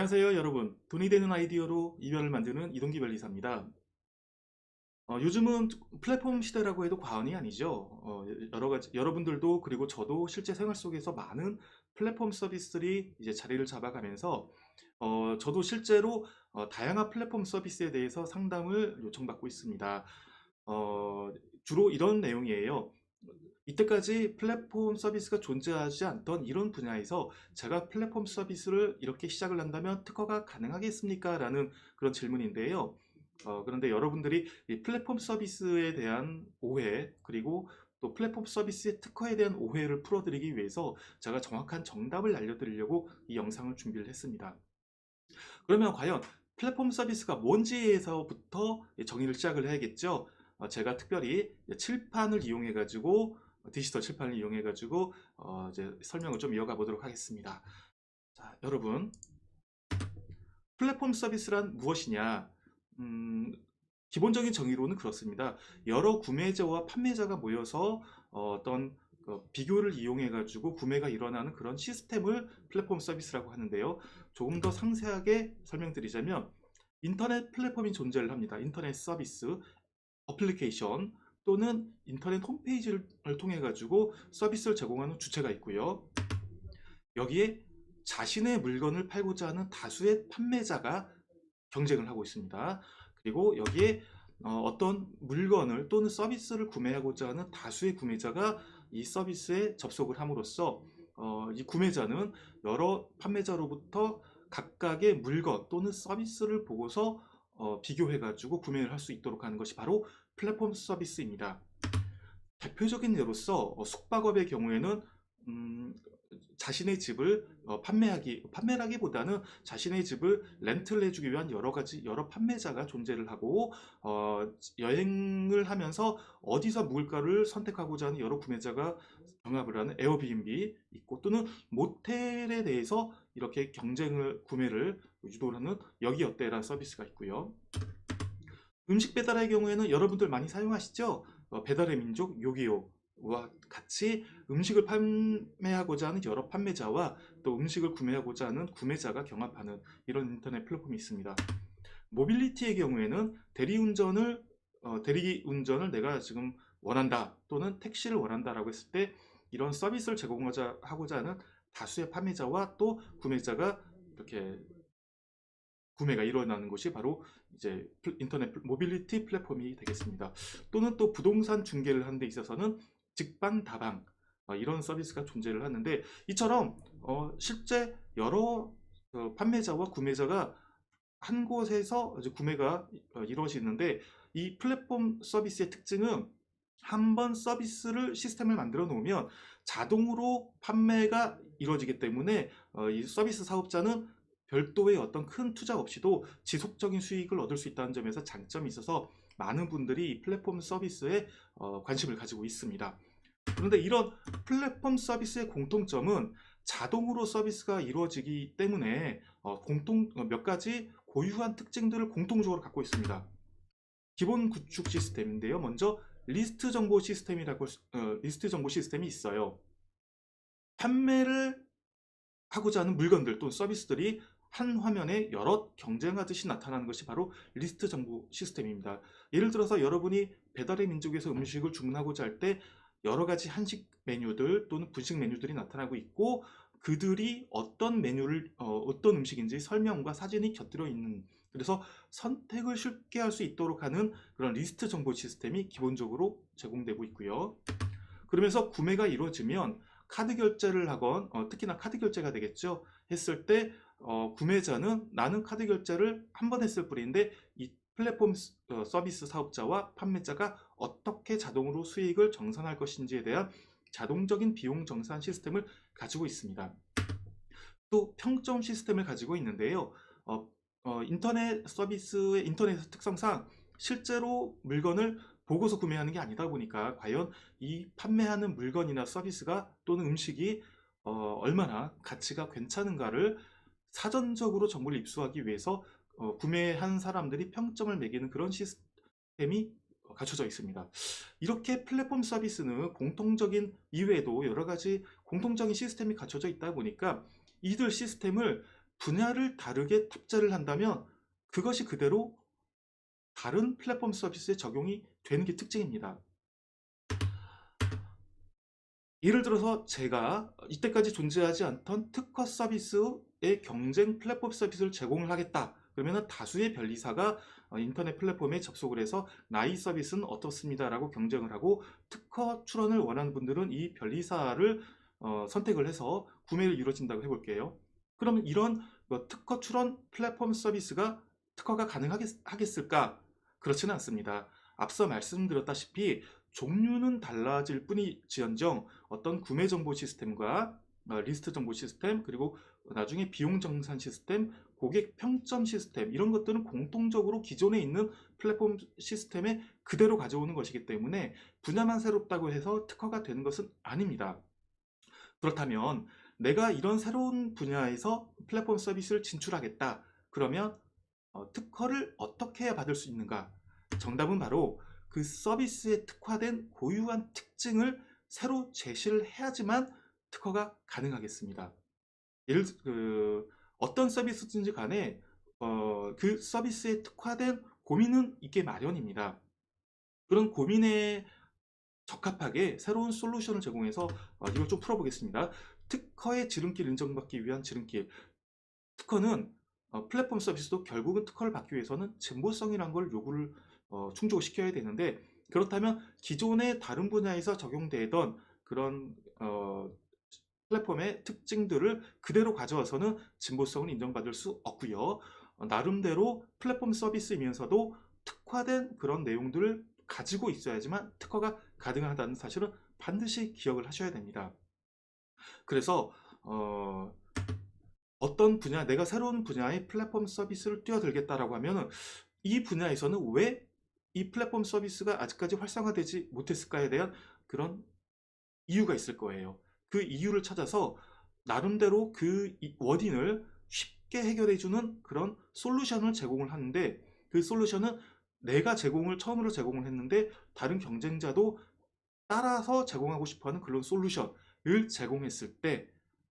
안녕하세요 여러분. 돈이 되는 아이디어로 이별을 만드는 이동기 변리사입니다. 어, 요즘은 플랫폼 시대라고 해도 과언이 아니죠. 어, 여러 가지 여러분들도 그리고 저도 실제 생활 속에서 많은 플랫폼 서비스들이 이제 자리를 잡아가면서 어, 저도 실제로 어, 다양한 플랫폼 서비스에 대해서 상담을 요청받고 있습니다. 어, 주로 이런 내용이에요 이때까지 플랫폼 서비스가 존재하지 않던 이런 분야에서 제가 플랫폼 서비스를 이렇게 시작을 한다면 특허가 가능하겠습니까? 라는 그런 질문인데요. 어, 그런데 여러분들이 이 플랫폼 서비스에 대한 오해 그리고 또 플랫폼 서비스의 특허에 대한 오해를 풀어드리기 위해서 제가 정확한 정답을 알려드리려고 이 영상을 준비를 했습니다. 그러면 과연 플랫폼 서비스가 뭔지에서부터 정의를 시작을 해야겠죠. 어, 제가 특별히 칠판을 이용해 가지고 디지털 칠판을 이용해 가지고 어 이제 설명을 좀 이어가 보도록 하겠습니다. 자, 여러분 플랫폼 서비스란 무엇이냐? 음, 기본적인 정의로는 그렇습니다. 여러 구매자와 판매자가 모여서 어, 떤 어, 비교를 이용해 가지고 구매가 일어나는 그런 시스템을 플랫폼 서비스라고 하는데요. 조금 더 상세하게 설명드리자면 인터넷 플랫폼이 존재를 합니다. 인터넷 서비스, 어플리케이션, 또는 인터넷 홈페이지를 통해 가지고 서비스를 제공하는 주체가 있고요. 여기에 자신의 물건을 팔고자 하는 다수의 판매자가 경쟁을 하고 있습니다. 그리고 여기에 어, 떤 물건을 또는 서비스를 구매하고자 하는 다수의 구매자가 이 서비스에 접속을 함으로써 어, 이 구매자는 여러 판매자로부터 각각의 물건 또는 서비스를 보고서 어, 비교해 가지고 구매를 할 수 있도록 하는 것이 바로 플랫폼 서비스입니다. 대표적인 예로서 어, 숙박업의 경우에는 음, 자신의 집을 어, 판매하기 판매라기보다는 자신의 집을 렌트를 해주기 위한 여러 가지 여러 판매자가 존재를 하고 어, 여행을 하면서 어디서 묵을까를 선택하고자 하는 여러 구매자가 경합을 하는 에어비앤비 있고 또는 모텔에 대해서 이렇게 경쟁을 구매를 유도를 하는 여기 어때라는 서비스가 있고요. 음식 배달의 경우에는 여러분들 많이 사용하시죠? 어, 배달의 민족 요기요 와 같이 음식을 판매하고자 하는 여러 판매자와 또 음식을 구매하고자 하는 구매자가 경합하는 이런 인터넷 플랫폼이 있습니다. 모빌리티의 경우에는 대리운전을 어, 대리운전을 내가 지금 원한다 또는 택시를 원한다라고 했을 때 이런 서비스를 제공하자 하고자 하는 다수의 판매자와 또 구매자가 이렇게 구매가 일어나는 것이 바로 이제 인터넷 모빌리티 플랫폼이 되겠습니다. 또는 또 부동산 중개를 하는 데 있어서는 직방 다방 어, 이런 서비스가 존재를 하는데 이처럼 어, 실제 여러 어, 판매자와 구매자가 한 곳에서 구매가 어, 이루어지는데 이 플랫폼 서비스의 특징은 한 번 서비스를 시스템을 만들어 놓으면 자동으로 판매가 이루어지기 때문에 어, 이 서비스 사업자는 별도의 어떤 큰 투자 없이도 지속적인 수익을 얻을 수 있다는 점에서 장점이 있어서 많은 분들이 플랫폼 서비스에 어, 관심을 가지고 있습니다. 그런데 이런 플랫폼 서비스의 공통점은 자동으로 서비스가 이루어지기 때문에 어, 공통 어, 몇 가지 고유한 특징들을 공통적으로 갖고 있습니다. 기본 구축 시스템인데요. 먼저 리스트 정보 시스템이라고 어, 리스트 정보 시스템이 있어요. 판매를 하고자 하는 물건들 또는 서비스들이 한 화면에 여러 경쟁하듯이 나타나는 것이 바로 리스트 정보 시스템입니다. 예를 들어서 여러분이 배달의 민족에서 음식을 주문하고자 할 때 여러 가지 한식 메뉴들 또는 분식 메뉴들이 나타나고 있고 그들이 어떤 메뉴를 어, 떤 음식인지 설명과 사진이 곁들여 있는 그래서 선택을 쉽게 할 수 있도록 하는 그런 리스트 정보 시스템이 기본적으로 제공되고 있고요. 그러면서 구매가 이루어지면 카드 결제를 하건 어, 특히나 카드 결제가 되겠죠. 했을 때 어, 구매자는 나는 카드 결제를 한 번 했을 뿐인데 이 플랫폼 어, 서비스 사업자와 판매자가 어떻게 자동으로 수익을 정산할 것인지에 대한 자동적인 비용 정산 시스템을 가지고 있습니다. 또 평점 시스템을 가지고 있는데요. 어, 어, 인터넷 서비스의 인터넷 특성상 실제로 물건을 보고서 구매하는 게 아니다 보니까 과연 이 판매하는 물건이나 서비스가 또는 음식이 어, 얼마나 가치가 괜찮은가를 사전적으로 정보를 입수하기 위해서 어, 구매한 사람들이 평점을 매기는 그런 시스템이 갖춰져 있습니다. 이렇게 플랫폼 서비스는 공통적인 이외에도 여러 가지 공통적인 시스템이 갖춰져 있다 보니까 이들 시스템을 분야를 다르게 탑재를 한다면 그것이 그대로 다른 플랫폼 서비스에 적용이 되는 게 특징입니다. 예를 들어서 제가 이때까지 존재하지 않던 특화 서비스 의 경쟁 플랫폼 서비스를 제공을 하겠다. 그러면 다수의 변리사가 어, 인터넷 플랫폼에 접속을 해서 나이 서비스는 어떻습니다라고 경쟁을 하고 특허 출원을 원하는 분들은 이 변리사를 어, 선택을 해서 구매를 이루어진다고 해볼게요. 그러면 이런 뭐 특허 출원 플랫폼 서비스가 특허가 가능하겠을까? 그렇지는 않습니다. 앞서 말씀드렸다시피 종류는 달라질 뿐이지언정 어떤 구매 정보 시스템과 어, 리스트 정보 시스템 그리고 나중에 비용 정산 시스템, 고객 평점 시스템 이런 것들은 공통적으로 기존에 있는 플랫폼 시스템에 그대로 가져오는 것이기 때문에 분야만 새롭다고 해서 특허가 되는 것은 아닙니다. 그렇다면 내가 이런 새로운 분야에서 플랫폼 서비스를 진출하겠다. 그러면 어, 특허를 어떻게 받을 수 있는가? 정답은 바로 그 서비스에 특화된 고유한 특징을 새로 제시를 해야지만 특허가 가능하겠습니다. 예를 들- 그 어떤 서비스든지 간에 어, 그 서비스에 특화된 고민은 있게 마련입니다. 그런 고민에 적합하게 새로운 솔루션을 제공해서 어, 이걸 좀 풀어보겠습니다. 특허의 지름길 인정받기 위한 지름길. 특허는 어, 플랫폼 서비스도 결국은 특허를 받기 위해서는 진보성이라는 걸 요구를 어, 충족을 시켜야 되는데 그렇다면 기존의 다른 분야에서 적용되던 그런 어, 플랫폼의 특징들을 그대로 가져와서는 진보성을 인정받을 수 없고요. 어, 나름대로 플랫폼 서비스이면서도 특화된 그런 내용들을 가지고 있어야지만 특허가 가능하다는 사실은 반드시 기억을 하셔야 됩니다. 그래서 어, 어떤 분야, 내가 새로운 분야의 플랫폼 서비스를 뛰어들겠다라고 하면은 이 분야에서는 왜 이 플랫폼 서비스가 아직까지 활성화되지 못했을까에 대한 그런 이유가 있을 거예요. 그 이유를 찾아서 나름대로 그 이- 원인을 쉽게 해결해주는 그런 솔루션을 제공을 하는데 그 솔루션은 내가 제공을 처음으로 제공을 했는데 다른 경쟁자도 따라서 제공하고 싶어하는 그런 솔루션을 제공했을 때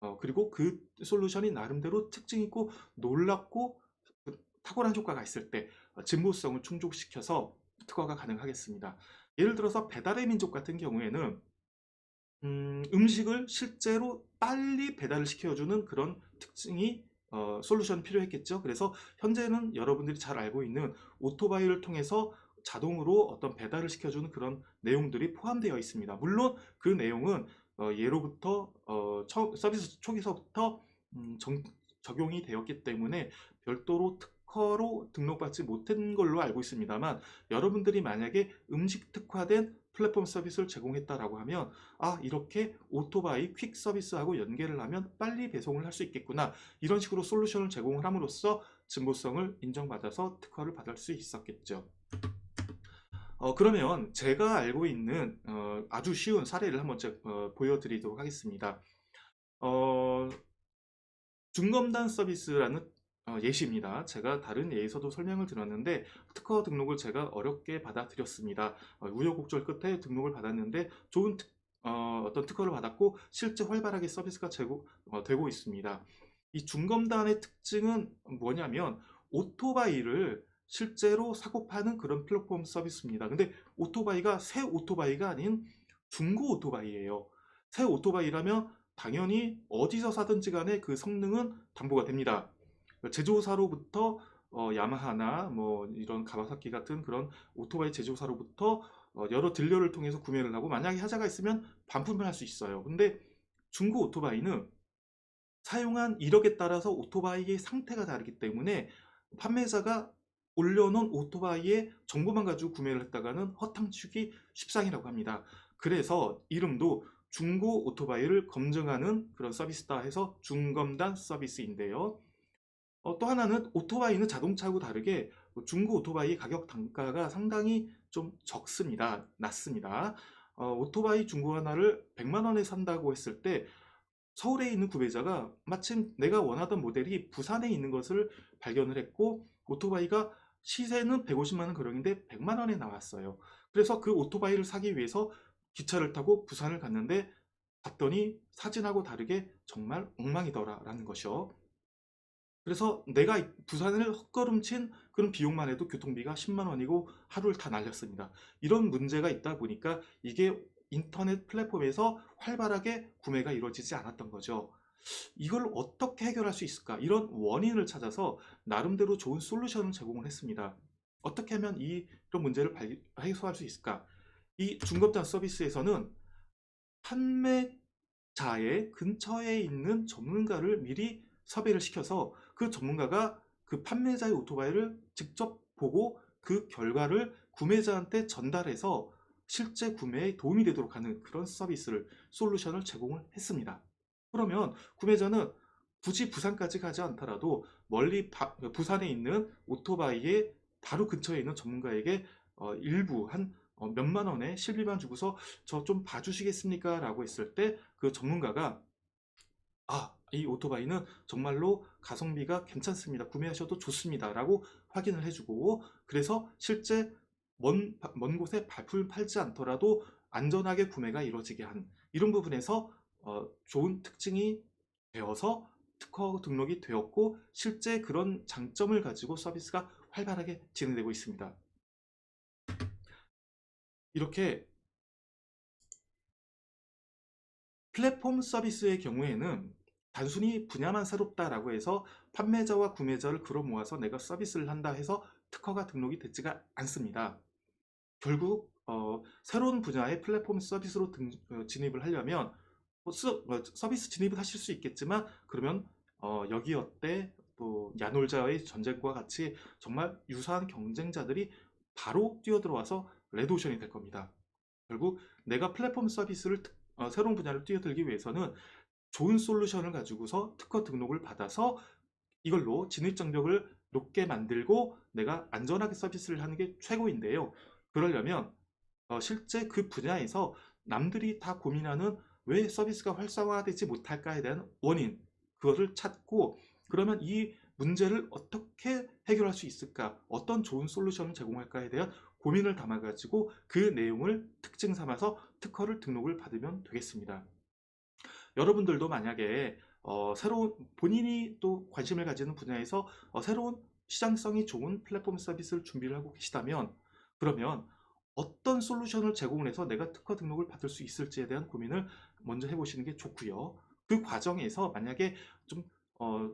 어, 그리고 그 솔루션이 나름대로 특징 있고 놀랍고 그 탁월한 효과가 있을 때 어, 진보성을 충족시켜서 특허가 가능하겠습니다. 예를 들어서 배달의 민족 같은 경우에는 음, 음식을 실제로 빨리 배달을 시켜주는 그런 특징이 어, 솔루션이 필요했겠죠. 그래서 현재는 여러분들이 잘 알고 있는 오토바이를 통해서 자동으로 어떤 배달을 시켜주는 그런 내용들이 포함되어 있습니다. 물론 그 내용은 어, 예로부터 어, 처- 서비스 초기서부터 음, 정- 적용이 되었기 때문에 별도로 특허로 등록받지 못한 걸로 알고 있습니다만 여러분들이 만약에 음식 특화된 플랫폼 서비스를 제공했다라고 하면 아 이렇게 오토바이 퀵 서비스하고 연계를 하면 빨리 배송을 할 수 있겠구나 이런 식으로 솔루션을 제공을 함으로써 진보성을 인정받아서 특허를 받을 수 있었겠죠. 어, 그러면 제가 알고 있는 어, 아주 쉬운 사례를 한번 제- 어, 보여드리도록 하겠습니다. 어, 중검단 서비스라는 어, 예시입니다. 제가 다른 예에서도 설명을 드렸는데 특허 등록을 제가 어렵게 받아들였습니다. 어, 우여곡절 끝에 등록을 받았는데 좋은 특, 어, 떤 특허를 받았고 실제 활발하게 서비스가 제고, 어, 되고 있습니다. 이 중검단의 특징은 뭐냐면 오토바이를 실제로 사고 파는 그런 플랫폼 서비스입니다. 근데 오토바이가 새 오토바이가 아닌 중고 오토바이예요. 새 오토바이라면 당연히 어디서 사든지 간에 그 성능은 담보가 됩니다. 제조사로부터 어, 야마하나 뭐 이런 가바사키 같은 그런 오토바이 제조사로부터 어, 여러 딜러를 통해서 구매를 하고 만약에 하자가 있으면 반품을 할 수 있어요. 근데 중고 오토바이는 사용한 이력에 따라서 오토바이의 상태가 다르기 때문에 판매자가 올려놓은 오토바이의 정보만 가지고 구매를 했다가는 허탕치기 쉽상이라고 합니다. 그래서 이름도 중고 오토바이를 검증하는 그런 서비스다 해서 중검단 서비스인데요. 어, 또 하나는 오토바이는 자동차하고 다르게 중고 오토바이 가격 단가가 상당히 좀 적습니다. 낮습니다. 어, 오토바이 중고 하나를 100만 원에 산다고 했을 때 서울에 있는 구매자가 마침 내가 원하던 모델이 부산에 있는 것을 발견을 했고 오토바이가 시세는 150만 원 그런데 100만 원에 나왔어요. 그래서 그 오토바이를 사기 위해서 기차를 타고 부산을 갔는데 봤더니 사진하고 다르게 정말 엉망이더라라는 것이요. 그래서 내가 이- 부산을 헛걸음친 그런 비용만 해도 교통비가 10만 원이고 하루를 다 날렸습니다. 이런 문제가 있다 보니까 이게 인터넷 플랫폼에서 활발하게 구매가 이루어지지 않았던 거죠. 이걸 어떻게 해결할 수 있을까? 이런 원인을 찾아서 나름대로 좋은 솔루션을 제공을 했습니다. 어떻게 하면 이 이런 문제를 발- 해소할 수 있을까? 이 중급자 서비스에서는 판매자의 근처에 있는 전문가를 미리 섭외를 시켜서 그 전문가가 그 판매자의 오토바이를 직접 보고 그 결과를 구매자한테 전달해서 실제 구매에 도움이 되도록 하는 그런 서비스를 솔루션을 제공을 했습니다. 그러면 구매자는 굳이 부산까지 가지 않더라도 멀리 바- 부산에 있는 오토바이의 바로 근처에 있는 전문가에게 어, 일부 한 어, 몇만 원의 실비만 주고서 저 좀 봐주시겠습니까? 라고 했을 때 그 전문가가 아, 이 오토바이는 정말로 가성비가 괜찮습니다. 구매하셔도 좋습니다. 라고 확인을 해주고 그래서 실제 먼, 먼 곳에 발품을 팔지 않더라도 안전하게 구매가 이루어지게 한 이런 부분에서 어, 좋은 특징이 되어서 특허 등록이 되었고 실제 그런 장점을 가지고 서비스가 활발하게 진행되고 있습니다. 이렇게 플랫폼 서비스의 경우에는 단순히 분야만 새롭다라고 해서 판매자와 구매자를 끌어 모아서 내가 서비스를 한다 해서 특허가 등록이 되지가 않습니다. 결국 어, 새로운 분야의 플랫폼 서비스로 등- 어, 진입을 하려면 뭐 서, 어, 서비스 진입을 하실 수 있겠지만 그러면 어, 여기 어때 또 야놀자의 전쟁과 같이 정말 유사한 경쟁자들이 바로 뛰어들어와서 레드오션이 될 겁니다. 결국 내가 플랫폼 서비스를 특- 어, 새로운 분야를 뛰어들기 위해서는 좋은 솔루션을 가지고서 특허 등록을 받아서 이걸로 진입 장벽을 높게 만들고 내가 안전하게 서비스를 하는 게 최고인데요. 그러려면 어, 실제 그 분야에서 남들이 다 고민하는 왜 서비스가 활성화되지 못할까에 대한 원인, 그거를 찾고 그러면 이 문제를 어떻게 해결할 수 있을까? 어떤 좋은 솔루션을 제공할까에 대한 고민을 담아 가지고 그 내용을 특징 삼아서 특허를 등록을 받으면 되겠습니다. 여러분들도 만약에 어, 새로운 본인이 또 관심을 가지는 분야에서 어, 새로운 시장성이 좋은 플랫폼 서비스를 준비를 하고 계시다면 그러면 어떤 솔루션을 제공을 해서 내가 특허 등록을 받을 수 있을지에 대한 고민을 먼저 해보시는 게 좋고요. 그 과정에서 만약에 좀 어,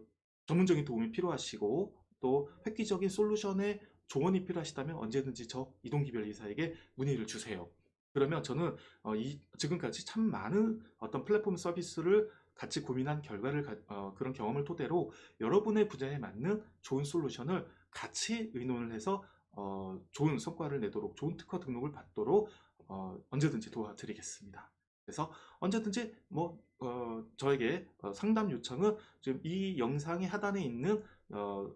전문적인 도움이 필요하시고 또 획기적인 솔루션의 조언이 필요하시다면 언제든지 저 이동기별 이사에게 문의를 주세요. 그러면 저는 어, 이, 지금까지 참 많은 어떤 플랫폼 서비스를 같이 고민한 결과를 가- 어, 그런 경험을 토대로 여러분의 분야에 맞는 좋은 솔루션을 같이 의논을 해서 어, 좋은 성과를 내도록 좋은 특허 등록을 받도록 어, 언제든지 도와드리겠습니다. 그래서 언제든지 뭐 어, 저에게 어, 상담 요청은 지금 이 영상의 하단에 있는 어,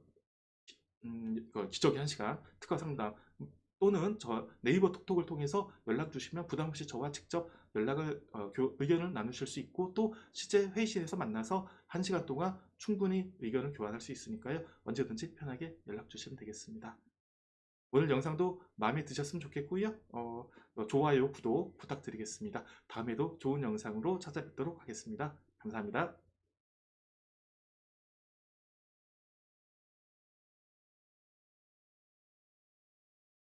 기- 음, 그 기적의 한 시간 특허 상담 또는 저 네이버 톡톡을 통해서 연락 주시면 부담 없이 저와 직접 연락을 어, 교- 의견을 나누실 수 있고 또 실제 회의실에서 만나서 한 시간 동안 충분히 의견을 교환할 수 있으니까요 언제든지 편하게 연락 주시면 되겠습니다. 오늘 영상도 마음에 드셨으면 좋겠고요. 어, 어, 좋아요, 구독 부탁드리겠습니다. 다음에도 좋은 영상으로 찾아뵙도록 하겠습니다. 감사합니다.